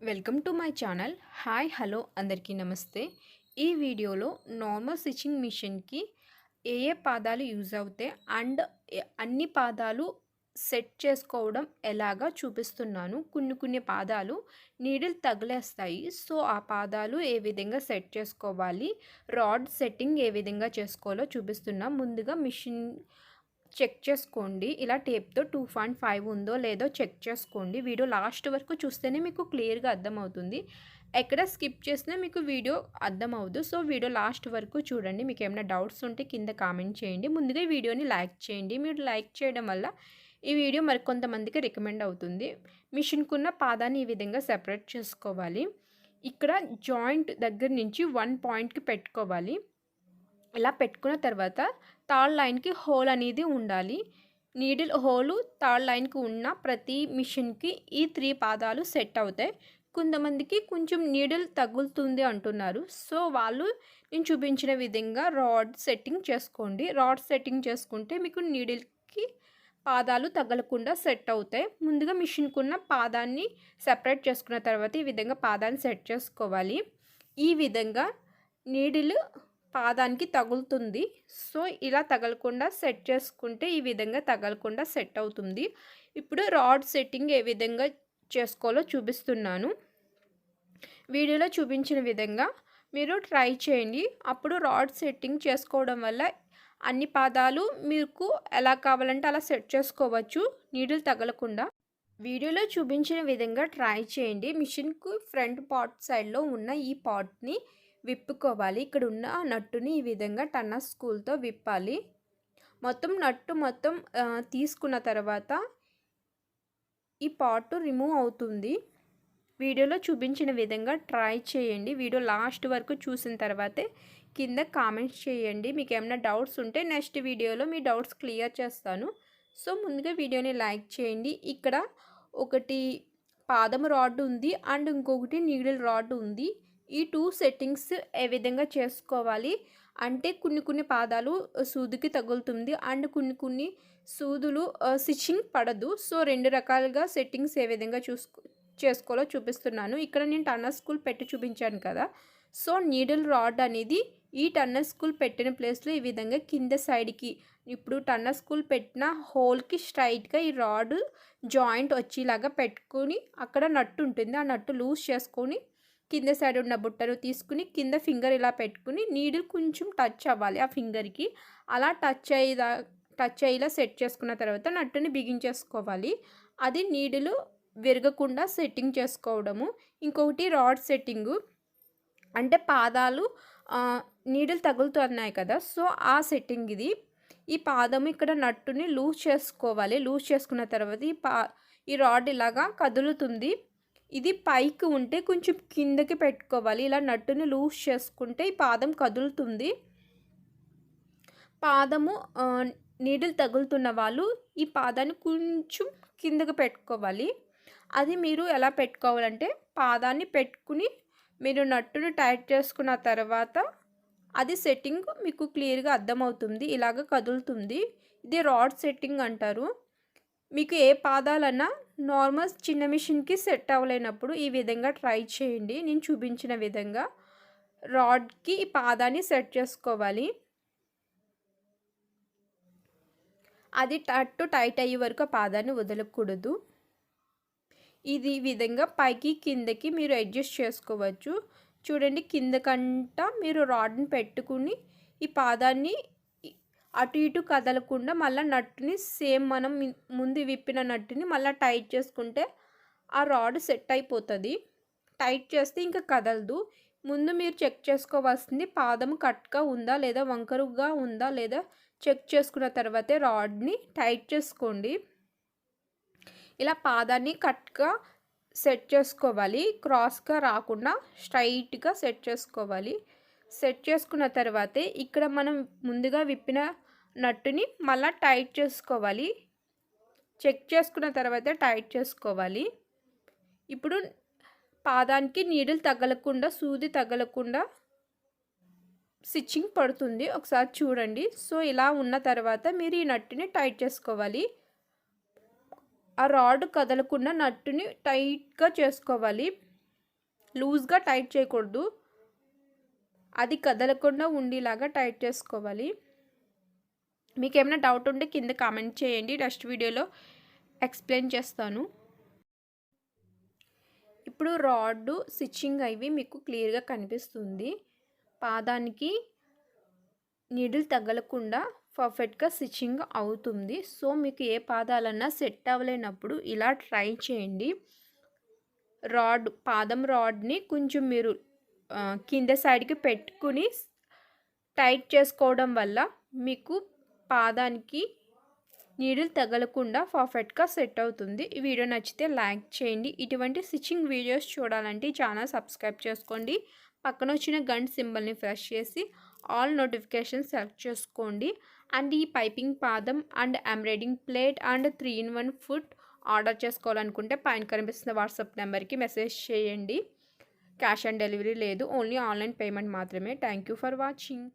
Welcome to my channel. Hi hello అందరికీ నమస్తే. ఈ వీడియోలో నార్మల్ స్టిచ్చింగ్ మిషన్కి ఏ ఏ పాదాలు యూజ్ అవుతాయి అండ్ అన్ని పాదాలు సెట్ చేసుకోవడం ఎలాగా చూపిస్తున్నాను. కొన్ని కొన్ని పాదాలు నీడిల్ తగిలేస్తాయి. సో ఆ పాదాలు ఏ విధంగా సెట్ చేసుకోవాలి రాడ్ సెట్టింగ్ ఏ విధంగా చేసుకోవాలో చూపిస్తున్నా. ముందుగా మిషన్ చెక్ చేసుకోండి. ఇలా టేప్తో టూ పాయింట్ ఫైవ్ ఉందో లేదో చెక్ చేసుకోండి. వీడియో లాస్ట్ వరకు చూస్తేనే మీకు క్లియర్గా అర్థమవుతుంది. ఎక్కడ స్కిప్ చేసినా మీకు వీడియో అర్థమవుదు సో వీడియో లాస్ట్ వరకు చూడండి. మీకు ఏమైనా డౌట్స్ ఉంటే కింద కామెంట్ చేయండి. ముందుగా ఈ వీడియోని లైక్ చేయండి. మీరు లైక్ చేయడం వల్ల ఈ వీడియో మరికొంతమందికి రికమెండ్ అవుతుంది. మిషన్కున్న పాదాన్ని ఈ విధంగా సెపరేట్ చేసుకోవాలి. ఇక్కడ జాయింట్ దగ్గర నుంచి వన్ పాయింట్కి పెట్టుకోవాలి. ఇలా పెట్టుకున్న తర్వాత థర్డ్ లైన్కి హోల్ అనేది ఉండాలి. నీడిల్ హోలు థర్డ్ లైన్కి ఉన్న ప్రతి మిషన్కి ఈ త్రీ పాదాలు సెట్ అవుతాయి. కొంతమందికి కొంచెం నీడిల్ తగులుతుంది అంటున్నారు. సో వాళ్ళు నేను చూపించిన విధంగా రాడ్ సెట్టింగ్ చేసుకోండి. రాడ్ సెట్టింగ్ చేసుకుంటే మీకు నీడిల్కి పాదాలు తగలకుండా సెట్ అవుతాయి. ముందుగా మిషన్కి ఉన్న పాదాన్ని సెపరేట్ చేసుకున్న తర్వాత ఈ విధంగా పాదాన్ని సెట్ చేసుకోవాలి. ఈ విధంగా నీడిల్ పాదానికి తగులుతుంది. సో ఇలా తగలకుండా సెట్ చేసుకుంటే ఈ విధంగా తగలకుండా సెట్ అవుతుంది. ఇప్పుడు రాడ్ సెట్టింగ్ ఏ విధంగా చేసుకోవాలో చూపిస్తున్నాను. వీడియోలో చూపించిన విధంగా మీరు ట్రై చేయండి. అప్పుడు రాడ్ సెట్టింగ్ చేసుకోవడం వల్ల అన్ని పాదాలు మీకు ఎలా కావాలంటే అలా సెట్ చేసుకోవచ్చు. నీడిల్ తగలకుండా. వీడియోలో చూపించిన విధంగా ట్రై చేయండి. మిషన్కు ఫ్రంట్ పార్ట్ సైడ్లో ఉన్న ఈ పార్ట్ని విప్పుకోవాలి. ఇక్కడ ఉన్న నట్టుని ఈ విధంగా టన్నా స్కూల్తో విప్పాలి. మొత్తం నట్టు మొత్తం తీసుకున్న తర్వాత ఈ పాటు రిమూవ్ అవుతుంది. వీడియోలో చూపించిన విధంగా ట్రై చేయండి. వీడియో లాస్ట్ వరకు చూసిన తర్వాతే కింద కామెంట్స్ చేయండి. మీకు ఏమైనా డౌట్స్ ఉంటే నెక్స్ట్ వీడియోలో మీ డౌట్స్ క్లియర్ చేస్తాను. సో ముందుగా వీడియోని లైక్ చేయండి. ఇక్కడ ఒకటి పాదం రాడ్ ఉంది. అండ్ ఇంకొకటి నీడిల్ రాడ్ ఉంది. ఈ టూ సెట్టింగ్స్ ఏ విధంగా చేసుకోవాలి? అంటే కొన్ని కొన్ని పాదాలు సూదికి తగులుతుంది. అండ్ కొన్ని కొన్ని సూదులు స్టిచ్చింగ్ పడదు. సో రెండు రకాలుగా సెట్టింగ్స్ ఏ విధంగా చూసుకో చేసుకోవాలో చూపిస్తున్నాను. ఇక్కడ నేను టన్నర్ స్కూల్ పెట్టి చూపించాను కదా. సో నీడిల్ రాడ్ అనేది ఈ టన్నర్ స్కూల్ పెట్టిన ప్లేస్లో ఈ విధంగా కింద సైడ్కి ఇప్పుడు టన్నర్ స్కూల్ పెట్టిన హోల్కి స్ట్రైట్గా ఈ రాడ్ జాయింట్ వచ్చేలాగా పెట్టుకొని అక్కడ నట్టు ఉంటుంది. ఆ నట్టు లూజ్ చేసుకొని కింద సైడ్ ఉన్న బుట్టను తీసుకుని కింద ఫింగర్ ఇలా పెట్టుకుని నీడిల్ కొంచెం టచ్ అవ్వాలి ఆ ఫింగర్కి అలా టచ్ అయ్యేదా టచ్ అయ్యేలా సెట్ చేసుకున్న తర్వాత నట్టుని బిగించేసుకోవాలి. అది నీడిలు విరగకుండా సెట్టింగ్ చేసుకోవడము. ఇంకొకటి రాడ్ సెట్టింగు అంటే పాదాలు నీడిల్ తగులుతున్నాయి కదా సో ఆ సెట్టింగ్ ఇది. ఈ పాదం ఇక్కడ నట్టుని లూజ్ చేసుకోవాలి. లూజ్ చేసుకున్న తర్వాత ఈ పా ఈ రాడ్ ఇలాగా కదులుతుంది. ఇది పైకి ఉంటే కొంచెం కిందకి పెట్టుకోవాలి. ఇలా నట్టుని లూజ్ చేసుకుంటే ఈ పాదం కదులుతుంది. పాదము నీడిల్ తగులుతున్న వాళ్ళు ఈ పాదాన్ని కొంచెం కిందకి పెట్టుకోవాలి. అది మీరు ఎలా పెట్టుకోవాలంటే పాదాన్ని పెట్టుకుని మీరు నట్టును టైట్ చేసుకున్న తర్వాత అది సెట్టింగ్ మీకు క్లియర్గా అర్థమవుతుంది. ఇలాగ కదులుతుంది. ఇది రాడ్ సెట్టింగ్ అంటారు. మీకు ఏ పాదాలన్నా నార్మల్ చిన్న మిషన్కి సెట్ అవ్వలేనప్పుడు ఈ విధంగా ట్రై చేయండి. నేను చూపించిన విధంగా రాడ్కి ఈ పాదాన్ని సెట్ చేసుకోవాలి. అది టట్టు టైట్ అయ్యే వరకు ఆ పాదాన్ని వదలకూడదు. ఇది ఈ విధంగా పైకి కిందకి మీరు అడ్జస్ట్ చేసుకోవచ్చు. చూడండి కిందకంట మీరు రాడ్ని పెట్టుకుని ఈ పాదాన్ని అటు ఇటు కదలకుండా మళ్ళీ నట్టుని సేమ్ మనం ముందు విప్పిన నట్టుని మళ్ళీ టైట్ చేసుకుంటే ఆ రాడ్ సెట్ అయిపోతుంది. టైట్ చేస్తే ఇంకా కదలదు. ముందు మీరు చెక్ చేసుకోవాల్సింది పాదం కట్గా ఉందా లేదా వంకరుగా ఉందా లేదా చెక్ చేసుకున్న తర్వాతే రాడ్ని టైట్ చేసుకోండి. ఇలా పాదాన్ని కట్గా సెట్ చేసుకోవాలి. క్రాస్గా రాకుండా స్ట్రైట్గా సెట్ చేసుకోవాలి. సెట్ చేసుకున్న తర్వాతే ఇక్కడ మనం ముందుగా విప్పిన నట్టుని మళ్ళీ టైట్ చేసుకోవాలి. చెక్ చేసుకున్న తర్వాత టైట్ చేసుకోవాలి. ఇప్పుడు పాదానికి నీడిల్ తగలకుండా సూది తగలకుండా స్టిచ్చింగ్ పడుతుంది. ఒకసారి చూడండి. సో ఇలా ఉన్న తర్వాత మీరు ఈ నట్టుని టైట్ చేసుకోవాలి. ఆ రాడ్ కదలకుండా నట్టుని టైట్గా చేసుకోవాలి. లూజ్గా టైట్ చేయకూడదు. అది కదలకుండా ఉండేలాగా టైట్ చేసుకోవాలి. మీకు ఏమైనా డౌట్ ఉంటే కింద కామెంట్ చేయండి నెక్స్ట్ వీడియోలో ఎక్స్ప్లెయిన్ చేస్తాను. ఇప్పుడు రాడ్ స్టిచ్చింగ్ అవి మీకు క్లియర్గా కనిపిస్తుంది. పాదానికి నీడిల్ తగలకుండా పర్ఫెక్ట్గా స్టిచ్చింగ్ అవుతుంది. సో మీకు ఏ పాదాలన్నా సెట్ అవ్వలేనప్పుడు ఇలా ట్రై చేయండి. రాడ్ పాదం రాడ్ని కొంచెం మీరు కింద సైడ్కి పెట్టుకుని టైట్ చేసుకోవడం వల్ల మీకు పాదానికి నీడిల్ తగలకుండా పర్ఫెక్ట్గా సెట్ అవుతుంది. ఈ వీడియో నచ్చితే లైక్ చేయండి. ఇటువంటి స్టిచ్చింగ్ వీడియోస్ చూడాలంటే ఛానల్ సబ్స్క్రైబ్ చేసుకోండి. పక్కన వచ్చిన గంట సింబల్ని ఫ్రెష్ చేసి ఆల్ నోటిఫికేషన్ సెలెక్ట్ చేసుకోండి. అండ్ ఈ పైపింగ్ పాదం and embroidering plate and three in one foot order చేసుకోవాలనుకుంటే పైన కనిపిస్తున్న వాట్సాప్ నెంబర్కి మెసేజ్ చేయండి. క్యాష్ ఆన్ డెలివరీ లేదు. ఓన్లీ ఆన్లైన్ పేమెంట్ మాత్రమే. Thank you for watching.